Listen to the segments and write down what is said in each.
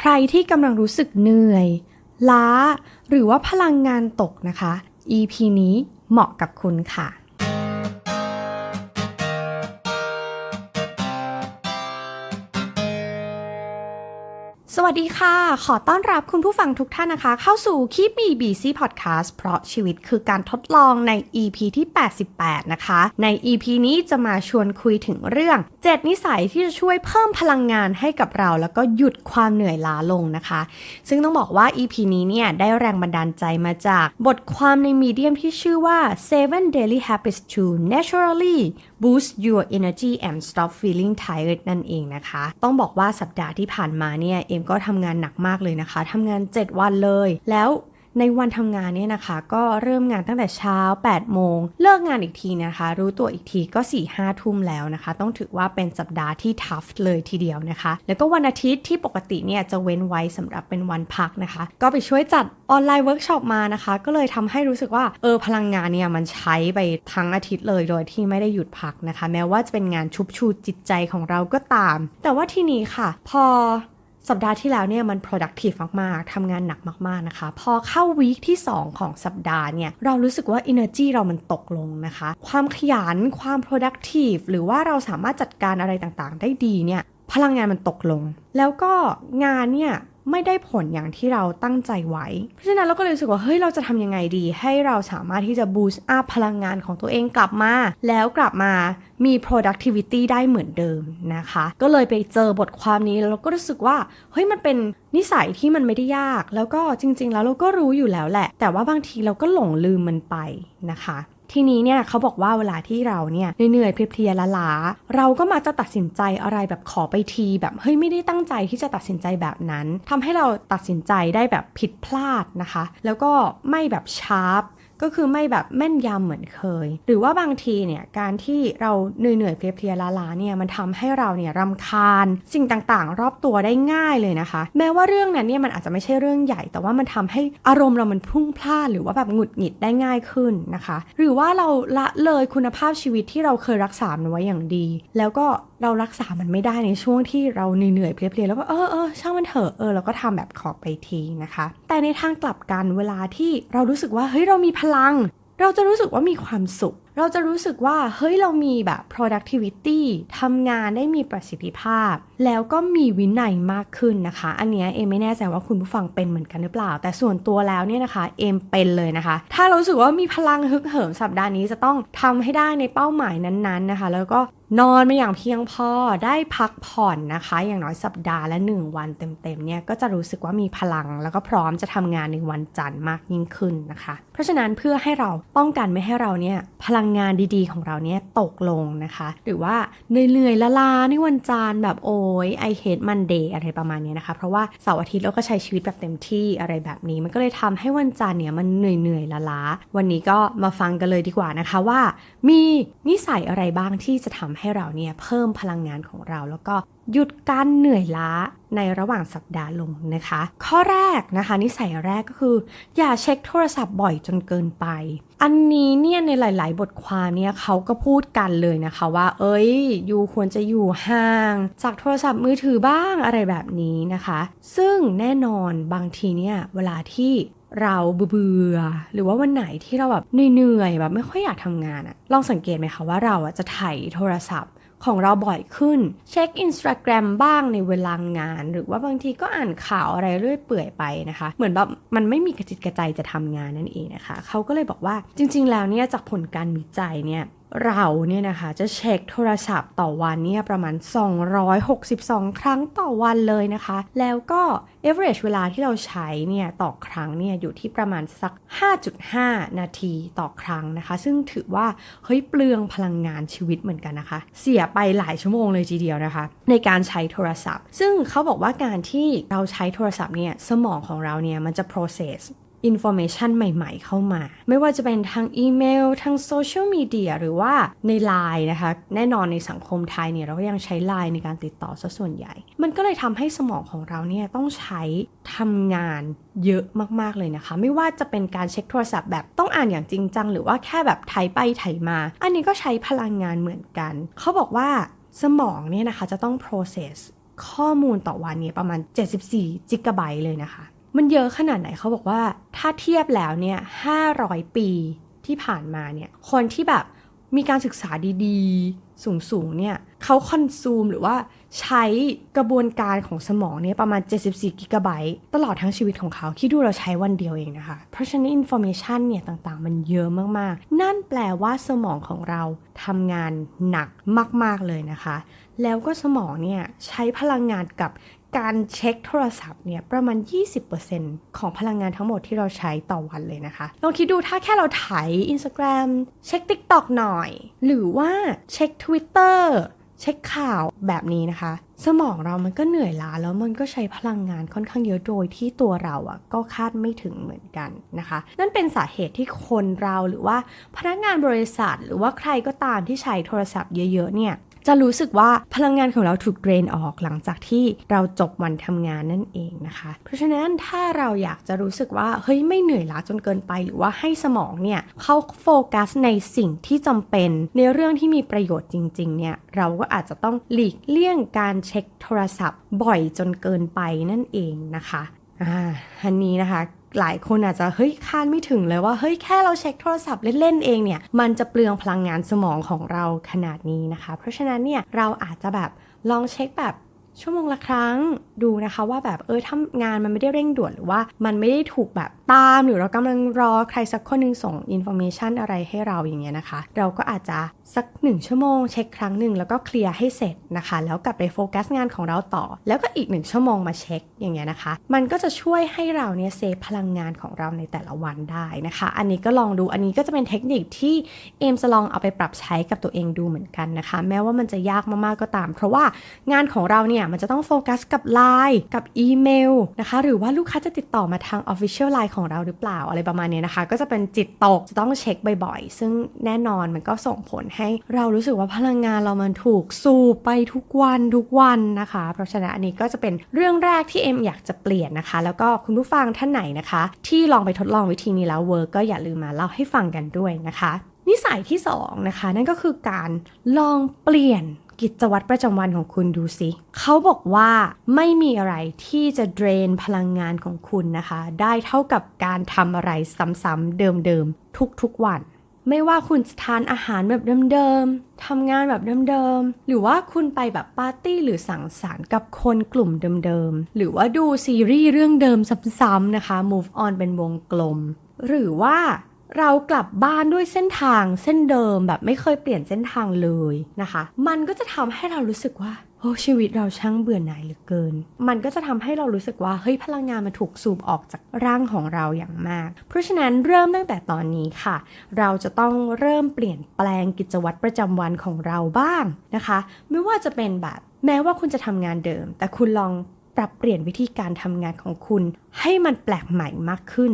ใครที่กำลังรู้สึกเหนื่อย ล้า หรือว่าพลังงานตกนะคะ EP นี้เหมาะกับคุณค่ะ วัสดีค่ะ ขอต้อนรับคุณผู้ฟังทุกท่านนะคะ เข้าสู่ Keep Me Busy Podcast เพราะชีวิตคือการทดลองใน EP ที่ 88 นะคะ ใน EP นี้จะมาชวนคุยถึงเรื่อง 7 นิสัยที่จะช่วยเพิ่มพลังงานให้กับเรา แล้วก็หยุดความเหนื่อยล้าลงนะคะ ซึ่งต้องบอกว่า EP นี้เนี่ยได้แรงบันดาลใจมาจากบทความในมีเดียมที่ชื่อว่า Seven Daily Habits to Naturally Boost Your Energy and Stop Feeling Tired นั่นเองนะคะ ต้องบอกว่าสัปดาห์ที่ผ่านมาเนี่ย เอ็มก็ทำงานหนักมากเลยนะคะทำงาน 7 วันเลย แล้ว ในวันทำงานเนี่ยนะคะ ก็เริ่มงานตั้งแต่เช้า 8 โมง เลิกงานอีกทีนะคะ รู้ตัวอีกทีก็4 5ทุ่มแล้วนะคะ ต้องถือว่าเป็นสัปดาห์ที่ทัฟเลยทีเดียวนะคะ แล้วก็วันอาทิตย์ที่ปกติเนี่ยจะเว้นไว้สำหรับเป็นวันพักนะคะ ก็ไปช่วยจัดออนไลน์เวิร์กช็อปมานะคะ ก็เลยทำให้รู้สึกว่าเออพลังงานเนี่ยมันใช้ไปทั้งอาทิตย์เลยโดยที่ไม่ได้หยุดพักนะคะ แม้ว่าจะเป็นงานชุบชูจิตใจของเราก็ตาม แต่ว่าทีนี้ค่ะ พอ สัปดาห์ที่แล้วเนี่ยมัน productive มาก ๆ ทำงานหนักมาก ๆ นะคะ พอเข้าวีคที่ 2 ของสัปดาห์เนี่ย เรารู้สึกว่า energy เรามันตกลงนะคะ ความขยัน ความ productive หรือว่าเราสามารถจัดการอะไรต่าง ๆ ได้ดีเนี่ย พลังงานมันตกลง แล้วก็งานเนี่ย ไม่ได้ผลอย่างที่เราตั้งใจไว้ เพราะฉะนั้นเราก็เลยรู้สึกว่าเฮ้ยเราจะทำยังไงดี ให้เราสามารถที่จะ boost up พลังงานของตัวเองกลับมา แล้วกลับมามี productivity ได้เหมือนเดิมนะคะ ก็เลยไปเจอบทความนี้แล้วเราก็รู้สึกว่าเฮ้ยมันเป็นนิสัยที่มันไม่ได้ยาก แล้วก็จริง ๆ แล้วเราก็รู้อยู่แล้วแหละ แต่ว่าบางทีเราก็หลงลืมมันไปนะคะ ทีนี้เนี่ยเขาบอกว่าเวลาที่เราเนี่ยเหนื่อยๆเพลียๆล้าๆเราก็มักจะตัดสินใจอะไรแบบขอไปที แบบเฮ้ยไม่ได้ตั้งใจที่จะตัดสินใจแบบนั้นทำให้เราตัดสินใจได้แบบผิดพลาดนะคะ แล้วก็ไม่แบบชาร์ป ก็คือไม่แบบแม่นยำเหมือนเคย หรือว่าบางทีเนี่ยการที่เราเหนื่อยๆเพลียๆล้าๆเนี่ยมันทำให้เราเนี่ยรำคาญ สิ่งต่างๆ รอบตัวได้ง่ายเลยนะคะ แม้ว่าเรื่องนั้นเนี่ยมันอาจจะไม่ใช่เรื่องใหญ่ แต่ว่ามันทำให้อารมณ์เรามันพุ่งพลานหรือว่าแบบหงุดหงิดได้ง่ายขึ้นนะคะ หรือว่าเราละเลยคุณภาพชีวิตที่เราเคยรักษามันไว้อย่างดี แล้วก็ เรารักษามันไม่ได้ในช่วงที่เราเหนื่อยๆเพลียๆแล้วก็เออเออช่างมันเถอะเออเราก็ทำแบบขอไปทีนะคะ แต่ในทางกลับกันเวลาที่เรารู้สึกว่าเฮ้ยเรามีพลัง เราจะรู้สึกว่ามีความสุขเราจะรู้สึกว่าเฮ้ยเรามีแบบ productivity ทำงานได้มีประสิทธิภาพ แล้วก็มีวินัยมากขึ้นนะคะ อันเนี้ยเอมไม่แน่ใจว่าคุณผู้ฟังเป็นเหมือนกันหรือเปล่า แต่ส่วนตัวแล้วเนี่ยนะคะเอมเป็นเลยนะคะ ถ้าเรารู้สึกว่ามีพลังฮึกเหิมสัปดาห์นี้จะต้องทำให้ได้ในเป้าหมายนั้นๆนะคะ แล้วก็นอนมาอย่างเพียงพอได้พักผ่อนนะคะ อย่างน้อยสัปดาห์ละ 1 วันเต็มๆเนี่ยก็จะรู้สึกว่ามีพลัง แล้วก็พร้อมจะทำงานในวันจันทร์มากยิ่งขึ้นนะคะ เพราะฉะนั้นเพื่อให้เราป้องกันไม่ให้เราเนี่ยพลังงานดีๆ ของเราเนี่ยตกลงนะคะ หรือว่าเหนื่อยๆละลาในวันจันทร์แบบโอ้ย I hate Monday อะไรประมาณนี้นะคะ เพราะว่าเสาร์อาทิตย์เราก็ใช้ชีวิตแบบเต็มที่อะไรแบบนี้ มันก็เลยทำให้วันจันทร์เนี่ยมันเหนื่อยๆละลาวันนี้ก็มาฟังกันเลยดีกว่านะคะว่ามีนิสัยอะไรบ้างที่จะทำให้เราเนี่ยเพิ่มพลังงานของเรา แล้วก็หยุดการเหนื่อยล้าในระหว่างสัปดาห์ลงนะคะ ข้อแรกนะคะนิสัยแรกก็คือ อย่าเช็คโทรศัพท์บ่อยจนเกินไป อันนี้เนี่ยในหลาย ๆ บทความเนี่ยเขาก็พูดกันเลยนะคะว่า เอ้ยอยู่ควรจะอยู่ห่าง จากโทรศัพท์มือถือบ้างอะไรแบบนี้นะคะ ซึ่งแน่นอนบางทีเนี่ยเวลาที่ เราเบื่อหรือว่าวันไหนที่เราแบบเหนื่อยแบบไม่ค่อยอยากทำงานอะลองสังเกตไหมคะว่าเราอะจะไถโทรศัพท์ของเราบ่อยขึ้น เช็ค Instagram บ้างในเวลางาน หรือว่าบางทีก็อ่านข่าวอะไรเรื่อยเปื่อยไปนะคะ เหมือนแบบมันไม่มีกระจิตกระใจจะทำงานนั่นเองนะคะ เขาก็เลยบอกว่าจริง ๆ แล้วเนี่ยจากผลการวิจัยเนี่ย เราเนี่ยนะคะจะเช็คโทรศัพท์ต่อวันเนี่ยประมาณ 262 ครั้งต่อวันเลยนะคะ แล้วก็ average เวลาที่เราใช้เนี่ยต่อครั้งเนี่ยอยู่ที่ประมาณสัก 5.5 นาทีต่อครั้งนะคะ ซึ่งถือว่าเฮ้ยเปลืองพลังงานชีวิตเหมือนกันนะคะ เสียไปหลายชั่วโมงเลยทีเดียวนะคะ ในการใช้โทรศัพท์ ซึ่งเขาบอกว่าการที่เราใช้โทรศัพท์เนี่ยสมองของเราเนี่ยมันจะ process อินโฟเมชันใหม่ๆเข้ามา ไม่ว่าจะเป็นทางอีเมลทางโซเชียลมีเดียหรือว่าในไลน์นะคะ แน่นอนในสังคมไทยเนี่ยเราก็ยังใช้ไลน์ในการติดต่อซะส่วนใหญ่ มันก็เลยทำให้สมองของเราเนี่ยต้องใช้ทำงานเยอะมากๆเลยนะคะ ไม่ว่าจะเป็นการเช็คโทรศัพท์แบบต้องอ่านอย่างจริงจัง หรือว่าแค่แบบไถไปไถมา อันนี้ก็ใช้พลังงานเหมือนกัน เขาบอกว่าสมองเนี่ยนะคะจะต้อง process ข้อมูลต่อวันเนี่ยประมาณ 74จิกะไบต์เลยนะคะ มันเยอะขนาดไหนเขาบอกว่า ถ้าเทียบแล้วเนี่ย500ปีที่ผ่านมาเนี่ย คนที่แบบมีการศึกษาดีๆ สูงๆ เนี่ยเขาคอนซูมหรือว่าใช้กระบวนการของสมองเนี่ยประมาณ 74 กิกะไบต์ตลอดทั้งชีวิตของเขาที่ดูเราใช้วันเดียวเองนะคะ เพราะฉะนั้นอินโฟเมชันเนี่ยต่างๆ มันเยอะมากๆ นั่นแปลว่าสมองของเราทำงานหนักมากๆเลยนะคะ แล้วก็สมองเนี่ยใช้พลังงานกับ การเช็คโทรศัพท์เนี่ยประมาณ 20%ของพลังงานทั้งหมดที่เราใช้ต่อวันเลยนะคะลองคิดดูถ้าแค่เราถ่าย Instagram เช็ค TikTok หน่อย หรือว่าเช็ค Twitter เช็คข่าวแบบนี้นะคะ สมองเรามันก็เหนื่อยล้าแล้วมันก็ใช้พลังงานค่อนข้างเยอะโดยที่ตัวเราอะก็คาดไม่ถึงเหมือนกันนะคะ นั่นเป็นสาเหตุที่คนเราหรือว่าพนักงานบริษัท หรือว่าใครก็ตามที่ใช้โทรศัพท์เยอะๆเนี่ย จะรู้สึกว่าพลังงานของเราถูกเดรนออกหลังจากที่เราจบวันทำงานนั่นเองนะคะ เพราะฉะนั้นถ้าเราอยากจะรู้สึกว่าเฮ้ยไม่เหนื่อยล้าจนเกินไป หรือว่าให้สมองเนี่ยเข้าโฟกัสในสิ่งที่จำเป็นในเรื่องที่มีประโยชน์จริงๆเนี่ยเราก็อาจจะต้องหลีกเลี่ยงการเช็คโทรศัพท์บ่อยจนเกินไปนั่นเองนะคะอ่าอันนี้นะคะ หลายคนอาจจะเฮ้ยคาดไม่ถึงเลยว่าเฮ้ยแค่เราเช็คโทรศัพท์เล่นๆเองเนี่ยมันจะเปลืองพลังงานสมองของเราขนาดนี้นะคะ เพราะฉะนั้นเนี่ยเราอาจจะแบบลองเช็คแบบชั่วโมงละครั้งดูนะคะว่าแบบเออถ้างานมันไม่ได้เร่งด่วนหรือว่ามันไม่ได้ถูกแบบ ตาม หรือเรากำลังรอใครสักคนหนึ่งส่งอินโฟเมชันอะไรให้เราอย่างเงี้ยนะคะ เราก็อาจจะสักหนึ่งชั่วโมง เช็คครั้งหนึ่งแล้วก็เคลียร์ให้เสร็จนะคะ แล้วกลับไปโฟกัสงานของเราต่อ แล้วก็อีกหนึ่งชั่วโมงมาเช็คอย่างเงี้ยนะคะ มันก็จะช่วยให้เราเนี่ยเซฟพลังงานของเราในแต่ละวันได้นะคะ อันนี้ก็ลองดูอันนี้ก็จะเป็นเทคนิคที่เอมจะลองเอาไปปรับใช้กับตัวเองดูเหมือนกันนะคะ แม้ว่ามันจะยากมากๆก็ตาม เพราะว่างานของเราเนี่ยมันจะต้องโฟกัสกับ Line กับอีเมลนะคะ หรือว่าลูกค้าจะติดต่อมาทาง Official Line ของเราหรือเปล่าอะไรประมาณนี้นะคะ ก็จะเป็นจิตตกจะต้องเช็คบ่อยๆ ซึ่งแน่นอนมันก็ส่งผลให้เรารู้สึกว่าพลังงานเรามันถูกสูบไปทุกวันทุกวันนะคะ เพราะฉะนั้นอันนี้ก็จะเป็นเรื่องแรกที่เอ็มอยากจะเปลี่ยนนะคะ แล้วก็คุณผู้ฟังท่านไหนนะคะ ที่ลองไปทดลองวิธีนี้แล้วเวิร์กก็อย่าลืมมาเล่าให้ฟังกันด้วยนะคะ นิสัยที่สองนะคะนั่นก็คือการลองเปลี่ยน กิจวัตรประจำวันของคุณดูสิ เขาบอกว่าไม่มีอะไรที่จะเดรนพลังงานของคุณนะคะ ได้เท่ากับการทำอะไรซ้ำๆเดิมๆ ทุกๆวัน ไม่ว่าคุณจะทานอาหารแบบเดิมๆทำงานแบบเดิมๆ หรือว่าคุณไปแบบปาร์ตี้หรือสังสรรค์กับคนกลุ่มเดิมๆ หรือว่าดูซีรีส์เรื่องเดิมซ้ำๆนะคะ move on เป็นวงกลม หรือว่า เรากลับบ้านด้วยเส้นทางเส้นเดิมแบบไม่เคยเปลี่ยนเส้นทางเลยนะคะ มันก็จะทำให้เรารู้สึกว่าโอ้ชีวิตเราช่างเบื่อหน่ายเหลือเกิน มันก็จะทำให้เรารู้สึกว่าเฮ้ยพลังงานมันถูกสูบออกจากร่างของเราอย่างมาก เพราะฉะนั้นเริ่มตั้งแต่ตอนนี้ค่ะ เราจะต้องเริ่มเปลี่ยนแปลงกิจวัตรประจำวันของเราบ้างนะคะ ไม่ว่าจะเป็นแบบแม้ว่าคุณจะทำงานเดิม แต่คุณลอง รับเปลี่ยนวิธีการทำงานของคุณ ให้มันแปลกใหม่มากขึ้น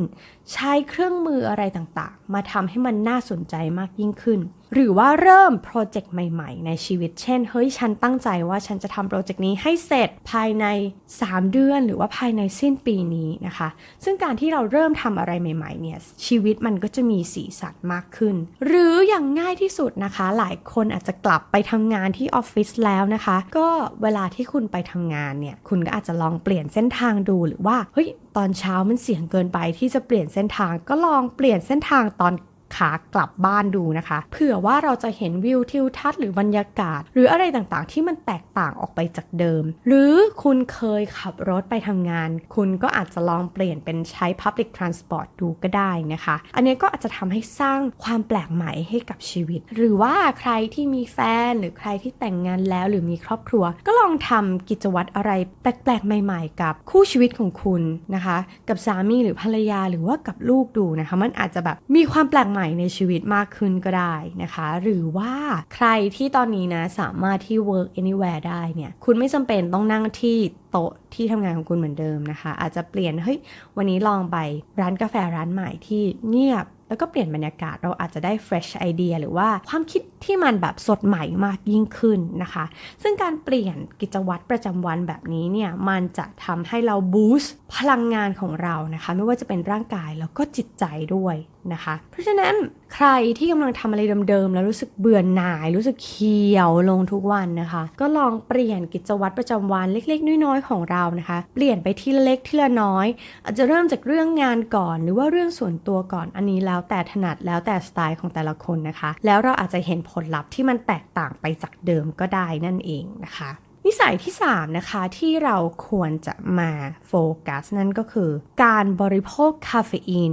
ใช้เครื่องมืออะไรต่างๆ มาทำให้มันน่าสนใจมากยิ่งขึ้น หรือว่าเริ่มโปรเจกต์ใหม่ๆ ในชีวิต เช่น เฮ้ย ฉันตั้งใจว่าฉันจะทำโปรเจกต์นี้ให้เสร็จภายใน 3 เดือน หรือว่าภายในสิ้นปีนี้นะคะ ซึ่งการที่เราเริ่มทำอะไรใหม่ๆ เนี่ย ชีวิตมันก็จะมีสีสันมากขึ้น หรืออย่างง่ายที่สุดนะคะ หลายคนอาจจะกลับไปทำงานที่ออฟฟิศแล้วนะคะ ก็เวลาที่คุณไปทำงานเนี่ย คุณก็อาจจะลองเปลี่ยนเส้นทางดู หรือว่า เฮ้ย ตอนเช้ามันเสี่ยงเกินไปที่จะเปลี่ยนเส้นทาง ก็ลองเปลี่ยนเส้นทางตอน ขากลับบ้านดูนะคะ เผื่อว่าเราจะเห็นวิวทิวทัศน์หรือบรรยากาศ หรืออะไรต่างๆ ที่มันแตกต่างออกไปจากเดิม หรือคุณเคยขับรถไปทำงาน คุณก็อาจจะลองเปลี่ยนเป็นใช้ Public Transport ดูก็ได้นะคะ อันนี้ก็อาจจะทำให้สร้างความแปลกใหม่ให้กับชีวิต หรือว่าใครที่มีแฟนหรือใครที่แต่งงานแล้วหรือมีครอบครัว ก็ลองทำกิจวัตรอะไรแปลกๆ ใหม่ๆ กับคู่ชีวิตของคุณนะคะ กับสามีหรือภรรยาหรือว่ากับลูกดูนะคะ มันอาจจะแบบมีความแปลกใหม่ในชีวิตมากขึ้นก็ได้นะคะ หรือว่าใครที่ตอนนี้นะสามารถที่ work anywhere ได้เนี่ย คุณไม่จำเป็นต้องนั่งที่โต๊ะที่ทำงานของคุณเหมือนเดิมนะคะ อาจจะเปลี่ยนเฮ้ยวันนี้ลองไปร้านกาแฟร้านใหม่ที่เงียบ แล้วก็เปลี่ยนบรรยากาศเราอาจจะได้ fresh idea หรือว่าความคิดที่มันแบบสดใหม่มากยิ่งขึ้นนะคะ ซึ่งการเปลี่ยนกิจวัตรประจำวันแบบนี้เนี่ย มันจะทำให้เราบูสต์พลังงานของเรานะคะ ไม่ว่าจะเป็นร่างกายแล้วก็จิตใจด้วยนะคะ เพราะฉะนั้นใครที่กำลังทำอะไรเดิมๆ แล้วรู้สึกเบื่อหน่าย รู้สึกเขียวลงทุกวันนะคะ ก็ลองเปลี่ยนกิจวัตรประจำวันเล็กๆ น้อยๆ ของเรานะคะ เปลี่ยนไปทีละเล็กทีละน้อย อาจจะเริ่มจากเรื่องงานก่อน หรือว่าเรื่องส่วนตัวก่อนอันนี้แล้วแต่ถนัดแล้วแต่สไตล์ของแต่ละคนนะคะ แล้วเราอาจจะเห็นผลลัพธ์ที่มันแตกต่างไปจากเดิมก็ได้นั่นเองนะคะนิสัยที่ 3 นะคะ ที่เราควรจะมาโฟกัสนั่นก็คือ การบริโภคคาเฟอีน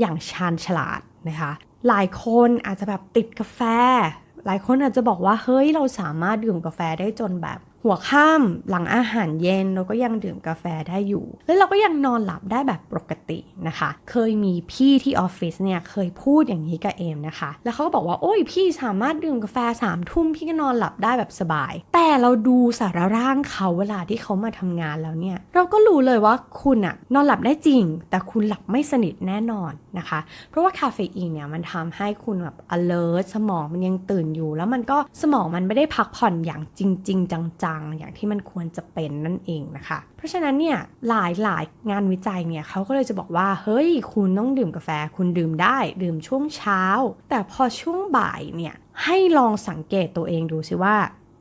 อย่างชาญฉลาดนะคะ หลายคนอาจจะแบบติดกาแฟ หลายคนอาจจะบอกว่าเฮ้ยเราสามารถดื่มกาแฟได้จนแบบหัวค่ำหลังอาหารเย็นเราก็ยังดื่มกาแฟได้อยู่ แล้วเราก็ยังนอนหลับได้แบบปกตินะคะ เคยมีพี่ที่ออฟฟิศเนี่ยเคยพูดอย่างนี้กับเอมนะคะ แล้วเขาก็บอกว่าโอ้ยพี่สามารถดื่มกาแฟสามทุ่มพี่ก็นอนหลับได้แบบสบาย แต่เราดูสารร่างเขาเวลาที่เขามาทำงานแล้วเนี่ย เราก็รู้เลยว่าคุณอะนอนหลับได้จริง แต่คุณหลับไม่สนิทแน่นอน นะคะ เพราะว่าคาเฟอีนเนี่ยมันทำให้คุณแบบ alert สมองมันยังตื่นอยู่ แล้วมันก็สมองมันไม่ได้พักผ่อนอย่างจริง ๆ จังๆ อย่างที่มันควรจะเป็นนั่นเองนะคะ เพราะฉะนั้นเนี่ยหลายหลายงานวิจัยเนี่ยเขาก็เลยจะบอกว่า เฮ้ย คุณต้องดื่มกาแฟ คุณดื่มได้ ดื่มช่วงเช้า แต่พอช่วงบ่ายเนี่ยให้ลองสังเกตตัวเองดูสิว่า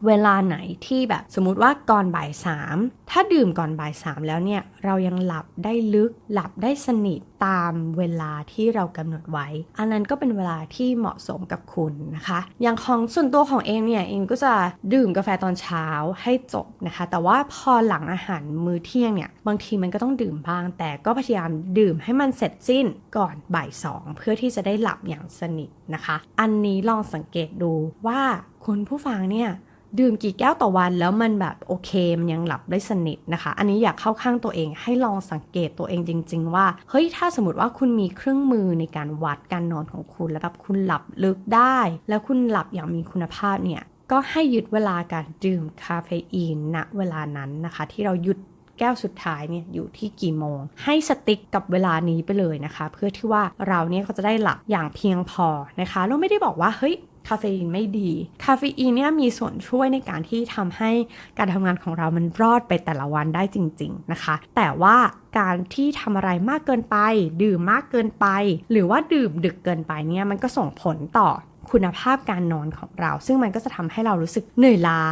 เวลาไหนที่แบบสมมติว่าก่อนบ่ายสามถ้าดื่มก่อนบ่ายสามแล้วเนี่ยเรายังหลับได้ลึกหลับได้สนิทตามเวลาที่เรากำหนดไว้ อันนั้นก็เป็นเวลาที่เหมาะสมกับคุณนะคะ อย่างของส่วนตัวของเองเนี่ยเองก็จะดื่มกาแฟตอนเช้าให้จบนะคะ แต่ว่าพอหลังอาหารมื้อเที่ยงเนี่ยบางทีมันก็ต้องดื่มบ้าง แต่ก็พยายามดื่มให้มันเสร็จสิ้นก่อนบ่ายสองเพื่อที่จะได้หลับอย่างสนิทนะคะ อันนี้ลองสังเกตดูว่าคุณผู้ฟังเนี่ย ดื่มกี่แก้วต่อวันแล้วมันแบบโอเคมันยังหลับได้สนิทนะคะ อันนี้อยากเข้าข้างตัวเองให้ลองสังเกตตัวเองจริง ๆ ว่าเฮ้ยถ้าสมมติว่าคุณมีเครื่องมือในการวัดการนอนของคุณ แล้วแบบคุณหลับลึกได้ แล้วคุณหลับอย่างมีคุณภาพเนี่ยก็ให้หยุดเวลาการดื่มคาเฟอีนณเวลานั้นนะคะ ที่เราหยุดแก้วสุดท้ายเนี่ยอยู่ที่กี่โมง ให้สติ๊กกับเวลานี้ไปเลยนะคะ เพื่อที่ว่าเราเนี่ยก็จะได้หลับอย่างเพียงพอนะคะเราไม่ได้บอกว่าเฮ้ย คาเฟอีนไม่ดี คาเฟอีนเนี่ยมีส่วนช่วยในการที่ทำให้การทำงานของเรามันรอดไปแต่ละวันได้จริง ๆนะคะ แต่ว่าการที่ทำอะไรมากเกินไป ดื่มมากเกินไป หรือว่าดื่มดึกเกินไปเนี่ยมันก็ส่งผลต่อคุณภาพการนอนของเรา ซึ่งมันก็จะทำให้เรารู้สึกเหนื่อยล้า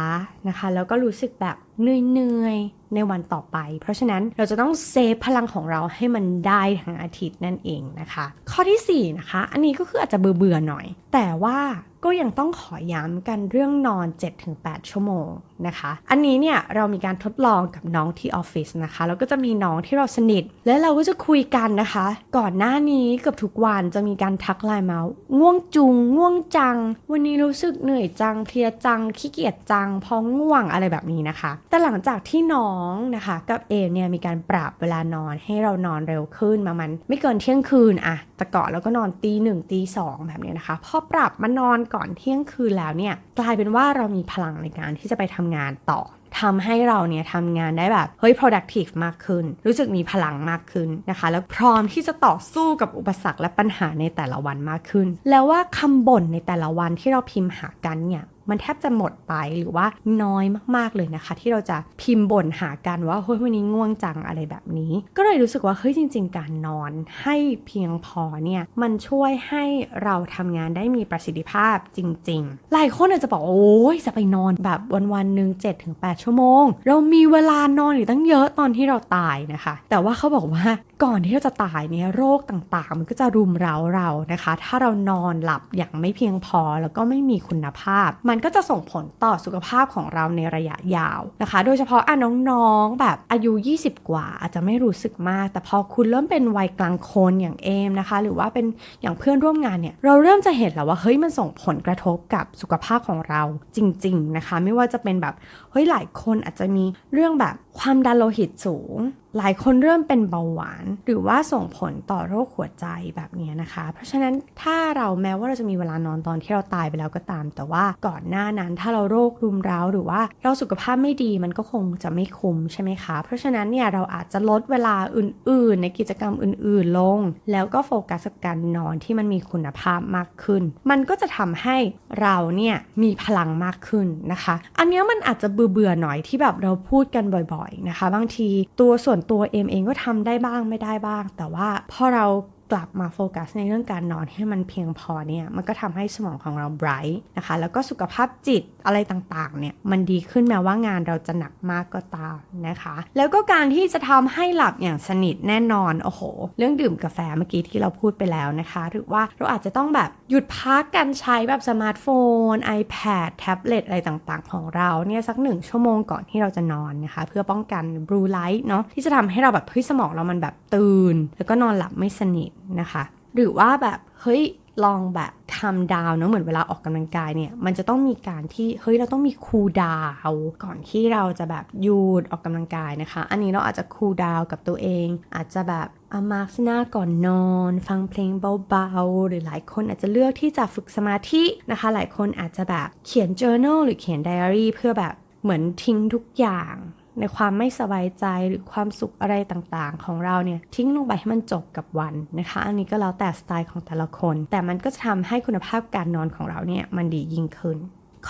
นะคะ แล้วก็รู้สึกแบบเหนื่อยๆในวันต่อไป เพราะฉะนั้นเราจะต้องเซฟพลังของเราให้มันได้ทั้งอาทิตย์นั่นเองนะคะ ข้อที่4นะคะ อันนี้ก็คืออาจจะเบื่อๆหน่อย แต่ว่า ก็ยังต้องขอย้ำกันเรื่องนอน 7-8 ชั่วโมงนะคะ อันนี้เนี่ยเรามีการทดลองกับน้องที่ออฟฟิศนะคะ แล้วก็จะมีน้องที่เราสนิท และเราก็จะคุยกันนะคะ ก่อนหน้านี้เกับทุกวันจะมีการทักไลน์มาง่วงจุง ง่วงจัง วันนี้รู้สึกเหนื่อยจัง เพลียจัง ขี้เกียจจัง พองง่วงอะไรแบบนี้นะคะ แต่หลังจากที่น้องนะคะกับเอเนี่ยมีการปรับเวลานอนให้เรานอนเร็วขึ้นมามันไม่เกินเที่ยงคืนอะ แต่ก่อนเราก็นอนตีหนึ่งตีสองแบบนี้นะคะ พอปรับมานอนก่อนเที่ยงคืนแล้วเนี่ยกลายเป็นว่าเรามีพลังในการที่จะไปทำงานต่อทำให้เราเนี่ยทำงานได้แบบเฮ้ย productive มากขึ้น รู้สึกมีพลังมากขึ้นนะคะ แล้วพร้อมที่จะต่อสู้กับอุปสรรคและปัญหาในแต่ละวันมากขึ้น แล้วว่าคำบ่นในแต่ละวันที่เราพิมพ์หากันเนี่ยมันแทบจะหมดไปหรือว่าน้อยมากๆเลยนะคะ ที่เราจะพิมพ์บ่นหากันว่าเฮ้ยวันนี้ง่วงจังอะไรแบบนี้ ก็เลยรู้สึกว่าเฮ้ยจริง ๆ การนอนให้เพียงพอเนี่ยมันช่วยให้เราทำงานได้มีประสิทธิภาพจริง ๆ หลายคนอาจจะบอกโอ้ยจะไปนอนแบบวันๆหนึ่ง7ถึง8ชั่วโมง เรามีเวลานอนอยู่ตั้งเยอะตอนที่เราตายนะคะ แต่ว่าเขาบอกว่าก่อนที่เราจะตายเนี่ยโรคต่างๆ มันก็จะรุมเร้าเรานะคะ ถ้าเรานอนหลับอย่างไม่เพียงพอแล้วก็ไม่มีคุณภาพมันก็จะส่งผลต่อสุขภาพของเราในระยะยาวนะคะ โดยเฉพาะอะน้องๆ แบบอายุ 20 กว่า อาจจะไม่รู้สึกมาก แต่พอคุณเริ่มเป็นวัยกลางคนอย่างเอมนะคะ หรือว่าเป็นอย่างเพื่อนร่วมงานเนี่ย เราเริ่มจะเห็นแล้วว่าเฮ้ยมันส่งผลกระทบกับสุขภาพของเราจริง ๆนะคะ ไม่ว่าจะเป็นแบบเฮ้ยหลายคนอาจจะมีเรื่องแบบความดันโลหิตสูง หลายคนเริ่มเป็นเบาหวาน หรือว่าส่งผลต่อโรคหัวใจแบบนี้นะคะ เพราะฉะนั้นถ้าเราแม้ว่าเราจะมีเวลานอนตอนที่เราตายไปแล้วก็ตาม แต่ว่าก่อนหน้านั้นถ้าเราโรครุมเร้าหรือว่าเราสุขภาพไม่ดีมันก็คงจะไม่คุ้มใช่ไหมคะ เพราะฉะนั้นเนี่ยเราอาจจะลดเวลาอื่น ๆ ในกิจกรรมอื่น ๆ ลง แล้วก็โฟกัสกับการนอนที่มันมีคุณภาพมากขึ้น มันก็จะทำให้เราเนี่ยมีพลังมากขึ้นนะคะ อันนี้มันอาจจะเบื่อๆหน่อยที่แบบเราพูดกันบ่อย ๆนะคะ บางทีตัวส่วนตัวเอมเองก็ทำได้บ้างไม่ได้บ้าง แต่ว่าพอเรา กลับมาโฟกัสในเรื่องการนอนให้มันเพียงพอเนี่ยมันก็ทำให้สมองของเราไบรท์นะคะแล้วก็สุขภาพจิตอะไรต่างๆเนี่ยมันดีขึ้นแม้ว่างานเราจะหนักมากก็ตามนะคะ แล้วก็การที่จะทำให้หลับอย่างสนิทแน่นอนโอ้โห เรื่องดื่มกาแฟเมื่อกี้ที่เราพูดไปแล้วนะคะ หรือว่าเราอาจจะต้องแบบหยุดพักการใช้แบบสมาร์ทโฟน iPad แท็บเล็ตอะไรต่างๆ ของเราเนี่ยสักหนึ่งชั่วโมงก่อนที่เราจะนอนนะคะ เพื่อป้องกันบลูไลท์เนาะที่จะทำให้เราแบบเฮ้ยสมองเรามันแบบตื่น แล้วก็นอนหลับไม่สนิทนะคะ หรือว่าแบบเฮ้ยลองแบบคำดาวเนาะเหมือนเวลาออกกำลังกายเนี่ย มันจะต้องมีการที่เฮ้ยเราต้องมีคูลดาวก่อนที่เราจะแบบหยุดออกกำลังกายนะคะ อันนี้เราอาจจะคูลดาวกับตัวเอง อาจจะแบบอามาร์กหน้าก่อนนอน ฟังเพลงเบาๆ หรือหลายคนอาจจะเลือกที่จะฝึกสมาธินะคะ หลายคนอาจจะแบบเขียน journal หรือเขียน diary เพื่อแบบเหมือนทิ้งทุกอย่าง ในความไม่สบายใจหรือความสุขอะไรต่างๆ ของเราเนี่ยทิ้งลงไปให้มันจบกับวันนะคะ อันนี้ก็แล้วแต่สไตล์ของแต่ละคน แต่มันก็จะทำให้คุณภาพการนอนของเราเนี่ยมันดียิ่งขึ้น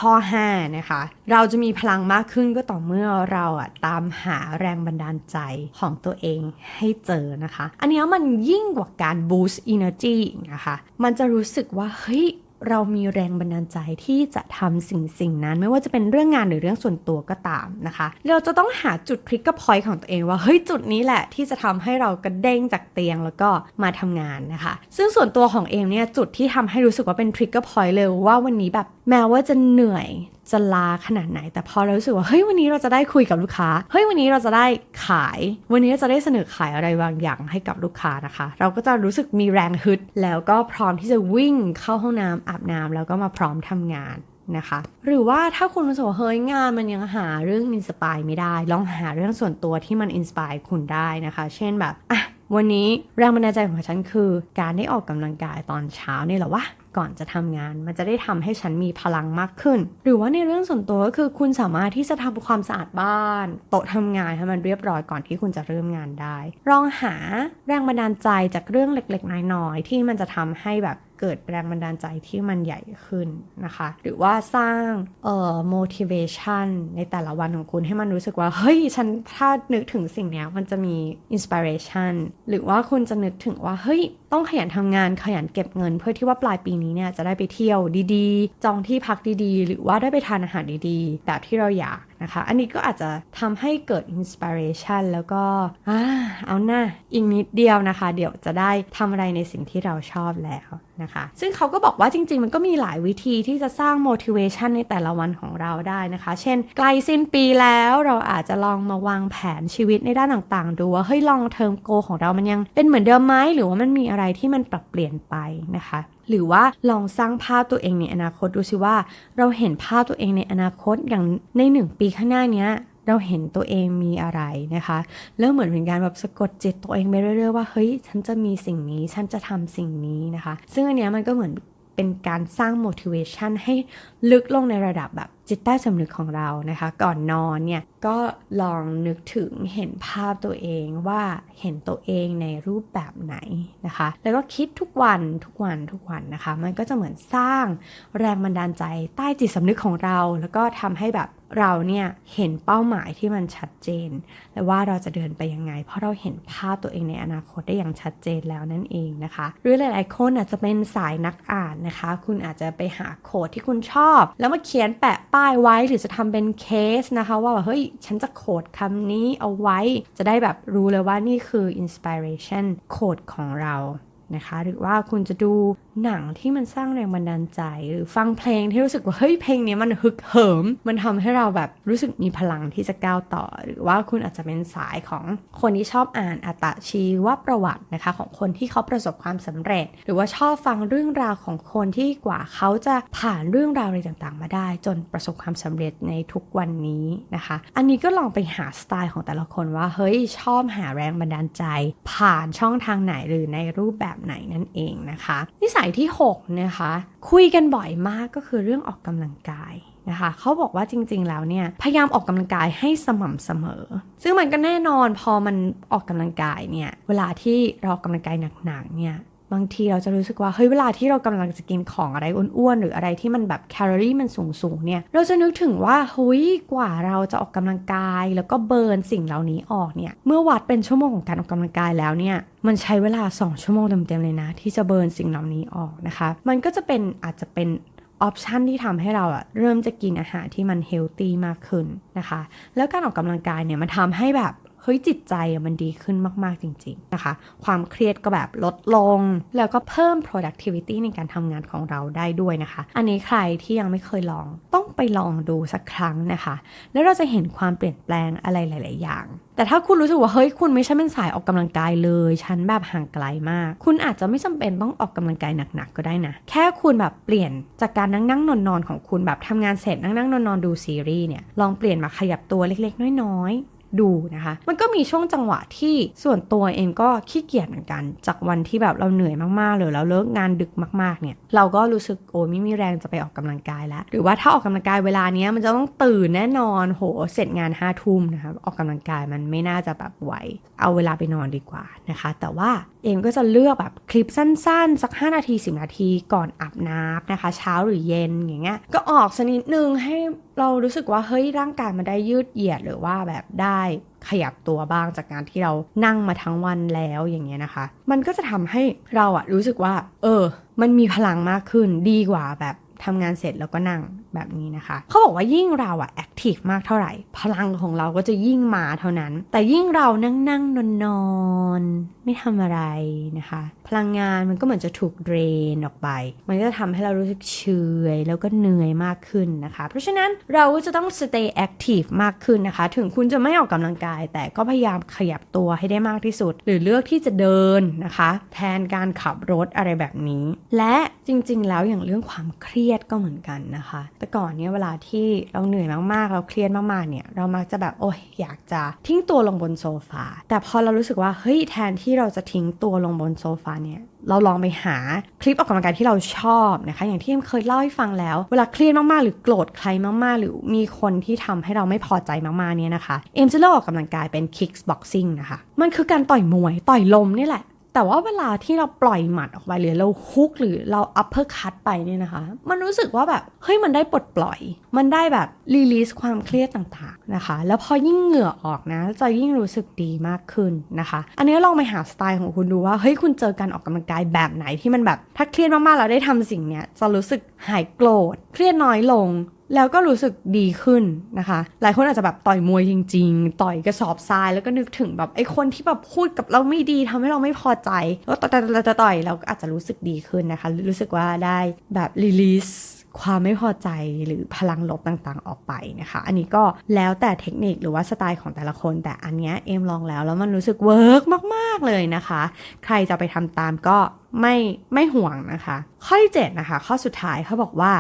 ข้อ 5 นะคะ เราจะมีพลังมากขึ้นก็ต่อเมื่อเราอะตามหาแรงบันดาลใจของตัวเองให้เจอนะคะ อันนี้มันยิ่งกว่าการ boost energy นะคะ มันจะรู้สึกว่า เฮ้ย เรามีแรงบันดาลใจที่จะทำสิ่งสิ่งนั้น ไม่ว่าจะเป็นเรื่องงานหรือเรื่องส่วนตัวก็ตามนะคะ เราจะต้องหาจุดคลิกกับพอยต์ของตัวเองว่าเฮ้ยจุดนี้แหละที่จะทำให้เรากระเด้งจากเตียงแล้วก็มาทำงานนะคะ ซึ่งส่วนตัวของเอมเนี่ยจุดที่ทำให้รู้สึกว่าเป็นทริกเกอร์พอยต์เลยว่าวันนี้แบบแม้ว่าจะเหนื่อย จะลาขนาดไหน แต่พอเรารู้สึกว่าเฮ้ยวันนี้เราจะได้คุยกับลูกค้าเฮ้ยวันนี้เราจะได้ขาย วันนี้เราจะได้เสนอขายอะไรบางอย่างให้กับลูกค้านะคะ เราก็จะรู้สึกมีแรงฮึด แล้วก็พร้อมที่จะวิ่งเข้าห้องน้ำอาบน้ำแล้วก็มาพร้อมทำงานนะคะหรือว่าถ้าคุณรู้สึกว่าเฮ้ยงานมันยังหาเรื่องอินสปายไม่ได้ ลองหาเรื่องส่วนตัวที่มันอินสปายคุณได้นะคะ เช่นแบบอะวันนี้แรงบันดาลใจของฉันคือ การได้ออกกำลังกายตอนเช้านี่แหละวะ ก่อนจะทำงาน มันจะได้ทำให้ฉันมีพลังมากขึ้น หรือว่าในเรื่องส่วนตัวก็คือคุณสามารถที่จะทำความสะอาดบ้าน โต๊ะทำงานให้มันเรียบร้อยก่อนที่คุณจะเริ่มงานได้ลองหาแรงบันดาลใจจากเรื่องเล็กๆน้อยๆที่มันจะทำให้แบบ เกิดแรงบันดาลใจที่มันใหญ่ขึ้นนะคะ หรือว่าสร้างเอ่อ motivation ในแต่ละวันของคุณให้มันรู้สึกว่า เฮ้ย ฉันถ้านึกถึงสิ่งนี้มันจะมี inspiration หรือว่าคุณจะนึกถึงว่า เฮ้ย ต้องขยันทำงานขยันเก็บเงิน เพื่อที่ว่าปลายปีนี้เนี่ยจะได้ไปเที่ยวดีๆ จองที่พักดีๆ หรือว่าได้ไปทานอาหารดีๆ แบบที่เราอยาก นะคะ อันนี้ก็อาจจะทำให้เกิด inspiration แล้วก็อ่าเอาหน้าอีกนิดเดียวนะคะ เดี๋ยวจะได้ทำอะไรในสิ่งที่เราชอบแล้วนะคะ ซึ่งเขาก็บอกว่าจริง ๆ มันก็มีหลายวิธีที่จะสร้าง motivation ในแต่ละวันของเราได้นะคะ เช่น ใกล้สิ้นปีแล้วเราอาจจะลองมาวางแผนชีวิตในด้านต่างๆ ดูว่าเฮ้ย long term goal ของเรามันยังเป็นเหมือนเดิมไหมหรือว่ามันมีอะไรที่มันปรับเปลี่ยนไปนะคะหรือว่าลองสร้างภาพตัวเองในอนาคตดูสิว่า เราเห็นภาพตัวเองในอนาคตอย่างในหนึ่งปีข้างหน้านี้เราเห็นตัวเองมีอะไรนะคะแล้วเหมือนเป็นการแบบสะกดจิตตัวเองไปเรื่อยๆว่าเฮ้ยฉันจะมีสิ่งนี้ฉันจะทำสิ่งนี้นะคะ ซึ่งอันเนี้ยมันก็เหมือนเป็นการสร้าง motivation ให้ลึกลงในระดับแบบจิตใต้สำนึกของเรานะคะ ก่อนนอนเนี่ยก็ลองนึกถึงเห็นภาพตัวเองว่าเห็นตัวเองในรูปแบบไหนนะคะ แล้วก็คิดทุกวันทุกวันทุกวันนะคะ มันก็จะเหมือนสร้างแรงบันดาลใจใต้จิตสำนึกของเรา แล้วก็ทำให้แบบเราเนี่ยเห็นเป้าหมายที่มันชัดเจน และว่าเราจะเดินไปยังไง เพราะเราเห็นภาพตัวเองในอนาคตได้อย่างชัดเจนแล้วนั่นเองนะคะ หรือหลายๆคนอาจจะเป็นสายนักอ่านนะคะ คุณอาจจะไปหาโค้ดที่คุณชอบ แล้วมาเขียนแปะป้ายไว้หรือจะทำเป็นเคสนะคะว่าแบบเฮ้ยฉันจะโคดคำนี้เอาไว้ จะได้แบบรู้เลยว่านี่คือ inspiration โคดของเรา นะคะ หรือว่าคุณจะดูหนังที่มันสร้างแรงบันดาลใจ หรือฟังเพลงที่รู้สึกว่า เฮ้ยเพลงนี้มันฮึกเหิม มันทำให้เราแบบรู้สึกมีพลังที่จะก้าวต่อ หรือว่าคุณอาจจะเป็นสายของคนที่ชอบอ่านอัตชีวประวัตินะคะ ของคนที่เขาประสบความสำเร็จ หรือว่าชอบฟังเรื่องราวของคนที่กว่าเขาจะผ่านเรื่องราวอะไรต่างๆ มาได้ จนประสบความสำเร็จในทุกวันนี้นะคะ อันนี้ก็ลองไปหาสไตล์ของแต่ละคนว่าเฮ้ยชอบหาแรงบันดาลใจ ผ่านช่องทางไหนหรือในรูปแบบไหนนั่นเองนะคะ นิสัยที่6นะคะคุยกันบ่อยมากก็คือเรื่องออกกำลังกายนะคะเขาบอกว่าจริง ๆ แล้วเนี่ยพยายามออกกำลังกายให้สม่ำเสมอ ซึ่งมันก็แน่นอนพอมันออกกำลังกายเนี่ยเวลาที่เราออกกำลังกายหนักๆเนี่ย บางทีเราจะรู้สึกว่าเฮ้ยเวลาที่เรากำลังจะกินของอะไรอ้วนๆหรืออะไรที่มันแบบแคลอรี่มันสูงๆเนี่ยเราจะนึกถึงว่าเฮ้ยกว่าเราจะออกกำลังกาย แล้วก็เบิร์นสิ่งเหล่านี้ออกเนี่ยเมื่อวัดเป็นชั่วโมงของการออกกำลังกายแล้วเนี่ยมันใช้เวลา 2 ชั่วโมงเต็มๆเลยนะ ที่จะเบิร์นสิ่งเหล่านี้ออกนะคะ มันก็จะเป็นอาจจะเป็นออปชันที่ทำให้เราอะเริ่มจะกินอาหารที่มันเฮลตี้มากขึ้นนะคะ แล้วการออกกำลังกายเนี่ยมันทำให้แบบ เฮ้ยจิตใจมันดีขึ้นมากๆจริง ๆ นะคะ ความเครียดก็แบบลดลง แล้วก็เพิ่ม productivity ในการทำงานของเราได้ด้วยนะคะ อันนี้ใครที่ยังไม่เคยลองต้องไปลองดูสักครั้งนะคะ แล้วเราจะเห็นความเปลี่ยนแปลงอะไรหลาย ๆ อย่าง แต่ถ้าคุณรู้สึกว่าเฮ้ยคุณไม่ใช่เป็นสายออกกำลังกายเลย ฉันแบบห่างไกลมาก คุณอาจจะไม่จำเป็นต้องออกกำลังกายหนัก ๆ ก็ได้นะ แค่คุณแบบเปลี่ยนจากการนั่งนั่งนอนนอนของคุณแบบทำงานเสร็จนั่งนั่งนอนนอนดูซีรีส์เนี่ยลองเปลี่ยนมาขยับตัวเล็ก ๆ น้อย ๆ ดูนะคะ มันก็มีช่วงจังหวะที่ส่วนตัวเองก็ขี้เกียจเหมือนกัน จากวันที่แบบเราเหนื่อยมากๆเลยแล้วเลิกงานดึกมากๆเนี่ย เราก็รู้สึกโอ้ยไม่มีแรงจะไปออกกำลังกายแล้ว หรือว่าถ้าออกกำลังกายเวลาเนี้ยมันจะต้องตื่นแน่นอนโหเสร็จงานห้าทุ่มนะคะออกกำลังกายมันไม่น่าจะแบบไหว เอาเวลาไปนอนดีกว่านะคะ แต่ว่าเอ็มก็จะเลือกแบบคลิปสั้นๆ สัก 5 นาที 10 นาทีก่อนอาบน้ำนะคะ เช้าหรือเย็นอย่างเงี้ยก็ออกสักนิดนึงให้เรารู้สึกว่าเฮ้ยร่างกายมันได้ยืดเหยียดหรือว่าแบบได้ขยับตัวบ้างจากการที่เรานั่งมาทั้งวันแล้วอย่างเงี้ยนะคะ มันก็จะทำให้เราอะรู้สึกว่า เออ มันมีพลังมากขึ้นดีกว่าแบบทำงานเสร็จแล้วก็นั่ง แบบนี้นะคะเขาบอกว่ายิ่งเราอะแอคทีฟมากเท่าไหร่ พลังของเราก็จะยิ่งมาเท่านั้น แต่ยิ่งเรานั่งนั่งนอนนอนไม่ทำอะไรนะคะ พลังงานมันก็เหมือนจะถูกเดรนออกไป มันก็จะทำให้เรารู้สึกเฉยแล้วก็เหนื่อยมากขึ้นนะคะ เพราะฉะนั้นเราก็จะต้อง stay active มากขึ้นนะคะ ถึงคุณจะไม่ออกกำลังกาย แต่ก็พยายามขยับตัวให้ได้มากที่สุด หรือเลือกที่จะเดินนะคะ แทนการขับรถอะไรแบบนี้ และจริงๆ แล้วอย่างเรื่องความเครียดก็เหมือนกันนะคะแต่ก่อนเนี่ยเวลาที่เราเหนื่อยมากๆ เราเครียดมากๆ เนี่ย เรามักจะแบบโอ้ยอยากจะทิ้งตัวลงบนโซฟา แต่พอเรารู้สึกว่าเฮ้ยแทนที่เราจะทิ้งตัวลงบนโซฟาเนี่ยเราลองไปหาคลิปออกกำลังกายที่เราชอบนะคะ อย่างที่เอมเคยเล่าให้ฟังแล้ว เวลาเครียดมากๆ หรือโกรธใครมากๆ หรือมีคนที่ทำให้เราไม่พอใจมากๆเนี่ยนะคะ เอ็มจะเลือกออกกำลังกายเป็น kickboxing นะคะ มันคือการต่อยมวยต่อยลมนี่แหละ แต่ว่าเวลาที่เราปล่อยหมัดออกไปหรือเราฮุกหรือเราอัปเปอร์คัตไปเนี่ยนะคะ มันรู้สึกว่าแบบเฮ้ยมันได้ปลดปล่อย มันได้แบบรีลีสความเครียดต่างๆนะคะ แล้วพอยิ่งเหงื่อออกนะ จะยิ่งรู้สึกดีมากขึ้นนะคะ อันนี้ลองไปหาสไตล์ของคุณดูว่าเฮ้ยคุณเจอการออกกำลังกายแบบไหนที่มันแบบถ้าเครียดมากๆแล้วได้ทำสิ่งเนี้ยจะรู้สึกหายโกรธเครียดน้อยลงแล้วก็รู้สึกดีขึ้นนะคะ หลายคนอาจจะแบบต่อยมวยจริง ๆ ต่อยกระสอบทรายแล้วก็นึกถึงแบบไอ้คนที่แบบพูดกับเราไม่ดีทำให้เราไม่พอใจ แล้วต่อยต่อยต่อยเราก็อาจจะรู้สึกดีขึ้นนะคะ รู้สึกว่าได้แบบรีลีสความไม่พอใจหรือพลังลบต่างๆออกไปนะคะ อันนี้ก็แล้วแต่เทคนิคหรือว่าสไตล์ของแต่ละคน แต่อันเนี้ยเอมลองแล้วแล้วมันรู้สึกเวิร์กมากๆเลยนะคะ ใครจะไปทำตามก็ไม่ไม่ห่วงนะคะ ข้อที่7นะคะ ข้อสุดท้ายเขาบอกว่า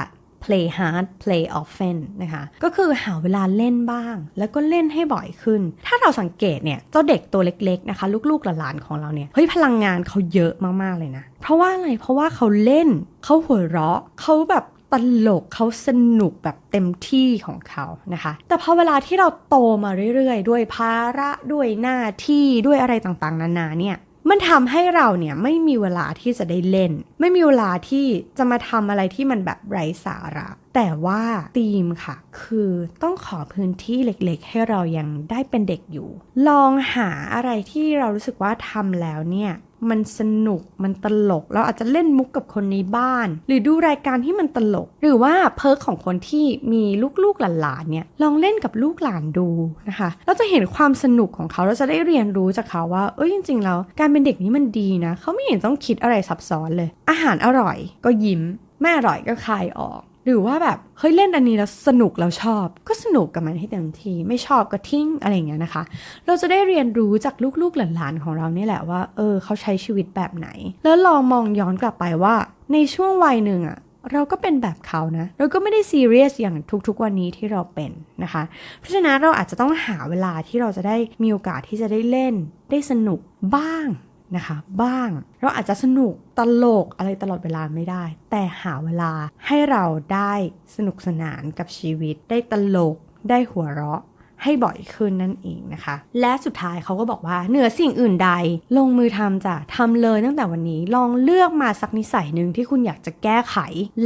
play hard play often นะคะ ก็คือหาเวลาเล่นบ้าง แล้วก็เล่นให้บ่อยขึ้น ถ้าเราสังเกตเนี่ย เจ้าเด็กตัวเล็กๆนะคะ ลูกๆหลานๆของเราเนี่ย เฮ้ย พลังงานเขาเยอะมากๆเลยนะ เพราะว่าอะไร เพราะว่าเขาเล่น เขาหัวเราะ เขาแบบตลกเขาสนุกแบบเต็มที่ของเขานะคะ แต่พอเวลาที่เราโตมาเรื่อยๆ ด้วยภาระด้วยหน้าที่ด้วยอะไรต่างๆ นานาเนี่ย มันทำให้เราเนี่ยไม่มีเวลาที่จะได้เล่น ไม่มีเวลาที่จะมาทำอะไรที่มันแบบไร้สาระ แต่ว่าธีมค่ะ คือต้องขอพื้นที่เล็กๆ ให้เรายังได้เป็นเด็กอยู่ ลองหาอะไรที่เรารู้สึกว่าทำแล้วเนี่ย มันสนุกมันตลก เราอาจจะเล่นมุกกับคนในบ้าน หรือดูรายการที่มันตลก หรือว่าเพิร์กของคนที่มีลูกๆหลานๆเนี่ยลองเล่นกับลูกหลานดูนะคะเราจะเห็นความสนุกของเขาเราจะได้เรียนรู้จากเขาว่าเอ้ยจริงๆแล้วการเป็นเด็กนี้มันดีนะ เขาไม่เห็นต้องคิดอะไรซับซ้อนเลย อาหารอร่อยก็ยิ้มไม่อร่อยก็คายออก หรือว่าแบบเฮ้ยเล่นอันนี้แล้วสนุกแล้วชอบ ก็สนุกกับมันให้เต็มที่ไม่ชอบก็ทิ้งอะไรอย่างเงี้ยนะคะ เราจะได้เรียนรู้จากลูกๆหลานๆของเราเนี่ยแหละว่าเออเขาใช้ชีวิตแบบไหน แล้วลองมองย้อนกลับไปว่า ในช่วงวัยหนึ่งอะเราก็เป็นแบบเขานะ เราก็ไม่ได้ซีเรียสอย่างทุกๆวันนี้ที่เราเป็นนะคะ เพราะฉะนั้นเราอาจจะต้องหาเวลาที่เราจะได้มีโอกาสที่จะได้เล่น ได้สนุกบ้าง นะคะ บ้างเราอาจจะสนุกตลกอะไรตลอดเวลาไม่ได้ แต่หาเวลาให้เราได้สนุกสนานกับชีวิต ได้ตลกได้หัวเราะให้บ่อยขึ้นนั่นเองนะคะ และสุดท้ายเขาก็บอกว่าเหนือสิ่งอื่นใด ลงมือทำจ้ะทำเลยตั้งแต่วันนี้ลองเลือกมาสักนิสัยหนึ่งที่คุณอยากจะแก้ไข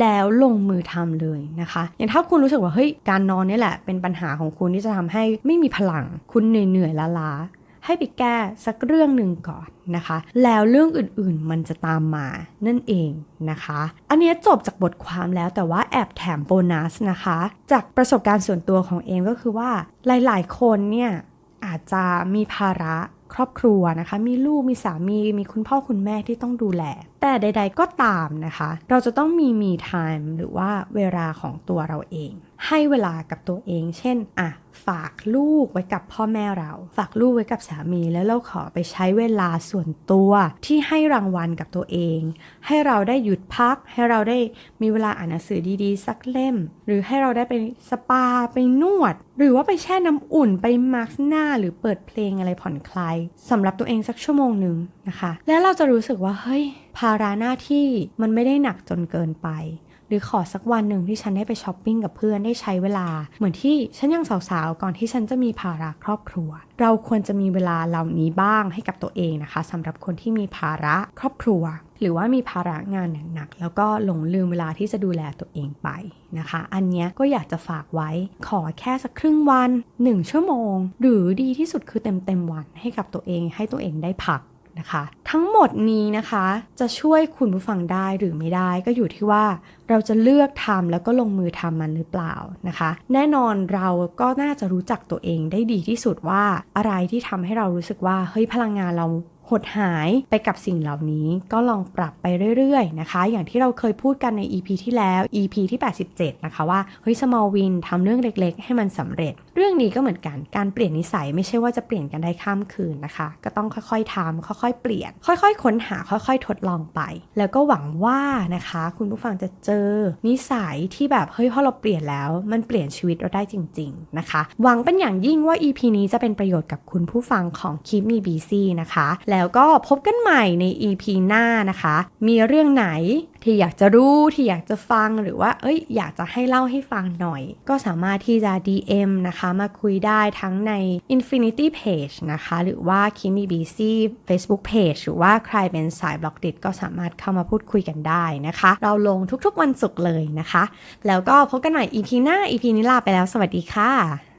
แล้วลงมือทำเลยนะคะ อย่างถ้าคุณรู้สึกว่าเฮ้ยการนอนนี่แหละเป็นปัญหาของคุณที่จะทำให้ไม่มีพลัง คุณเหนื่อยๆล้า ให้ไปแก้สักเรื่องหนึ่งก่อนนะคะ แล้วเรื่องอื่นๆมันจะตามมานั่นเองนะคะ อันนี้จบจากบทความแล้วแต่ว่าแอบแถมโบนัสนะคะ จากประสบการณ์ส่วนตัวของเองก็คือว่าหลายๆ คนเนี่ยอาจจะมีภาระครอบครัวนะคะ มีลูกมีสามีมีคุณพ่อคุณแม่ที่ต้องดูแล แต่ใด ๆ ก็ตามนะคะ เราจะต้องมีมีไทม์หรือว่าเวลาของตัวเราเอง ให้เวลากับตัวเอง เช่น อะ ฝากลูกไว้กับพ่อแม่เรา ฝากลูกไว้กับสามี แล้วเราขอไปใช้เวลาส่วนตัวที่ให้รางวัลกับตัวเอง ให้เราได้หยุดพัก ให้เราได้มีเวลาอ่านหนังสือดีๆ สักเล่ม หรือให้เราได้ไปสปา ไปนวด หรือว่าไปแช่น้ำอุ่น ไปมาร์กหน้า หรือเปิดเพลงอะไรผ่อนคลายสำหรับตัวเองสักชั่วโมงหนึ่งนะคะ แล้วเราจะรู้สึกว่า เฮ้ย ภาระหน้าที่มันไม่ได้หนักจนเกินไป หรือขอสักวันหนึ่งที่ฉันได้ไปช้อปปิ้งกับเพื่อนได้ใช้เวลา เหมือนที่ฉันยังสาวๆ ก่อนที่ฉันจะมีภาระครอบครัว เราควรจะมีเวลาเหล่านี้บ้างให้กับตัวเองนะคะสำหรับคนที่มีภาระครอบครัว หรือว่ามีภาระงานหนักๆแล้วก็หลงลืมเวลาที่จะดูแลตัวเองไปนะคะ อันนี้ก็อยากจะฝากไว้ขอแค่สักครึ่งวัน 1 ชั่วโมง หรือดีที่สุดคือเต็มๆวันให้กับตัวเองให้ตัวเองได้พัก นะคะ ทั้งหมดนี้นะคะจะช่วยคุณผู้ฟังได้หรือไม่ได้ก็อยู่ที่ว่าเราจะเลือกทำแล้วก็ลงมือทำมันหรือเปล่านะคะ แน่นอนเราก็น่าจะรู้จักตัวเองได้ดีที่สุดว่าอะไรที่ทำให้เรารู้สึกว่าเฮ้ยพลังงานเรา หดหายไปกับสิ่งเหล่านี้ก็ลองปรับไปเรื่อยๆนะคะ อย่างที่เราเคยพูดกันใน EP ที่แล้ว EP ที่ 87 นะคะว่าเฮ้ย small win ทำเรื่องเล็กๆ ให้มันสำเร็จ เรื่องนี้ก็เหมือนกันการเปลี่ยนนิสัยไม่ใช่ว่าจะเปลี่ยนกันได้ข้ามคืนนะคะ ก็ต้องค่อยๆทำค่อยๆ เปลี่ยน ค่อยๆ ค้นหาค่อยๆ ทดลองไป แล้วก็หวังว่านะคะ คุณผู้ฟังจะเจอนิสัยที่แบบเฮ้ยพอเราเปลี่ยนแล้ว มันเปลี่ยนชีวิตเราได้จริง ๆนะคะ หวังเป็นอย่างยิ่งว่า EP นี้จะเป็นประโยชน์กับคุณผู้ฟังของ Keep Me Busy นะคะแล้แล้วก็พบกันใหม่ใน EP หน้านะคะ มีเรื่องไหนที่อยากจะรู้ที่อยากจะฟังหรือว่า เอ้ย อยากจะให้เล่าให้ฟังหน่อย ก็สามารถที่จะ DM นะคะ มาคุยได้ทั้งใน Infinity Page นะคะ หรือว่า k i m i BC Facebook Page หรือว่าใครเป็นสายบล็อกดิก็สามารถเข้ามาพูดคุยกันได้นะคะ เราลงทุกๆวันศุกร์เลยนะคะ แล้วก็พบกันใหม่ EP หน้า EP นี้ลาไปแล้ว สวัสดีค่ะ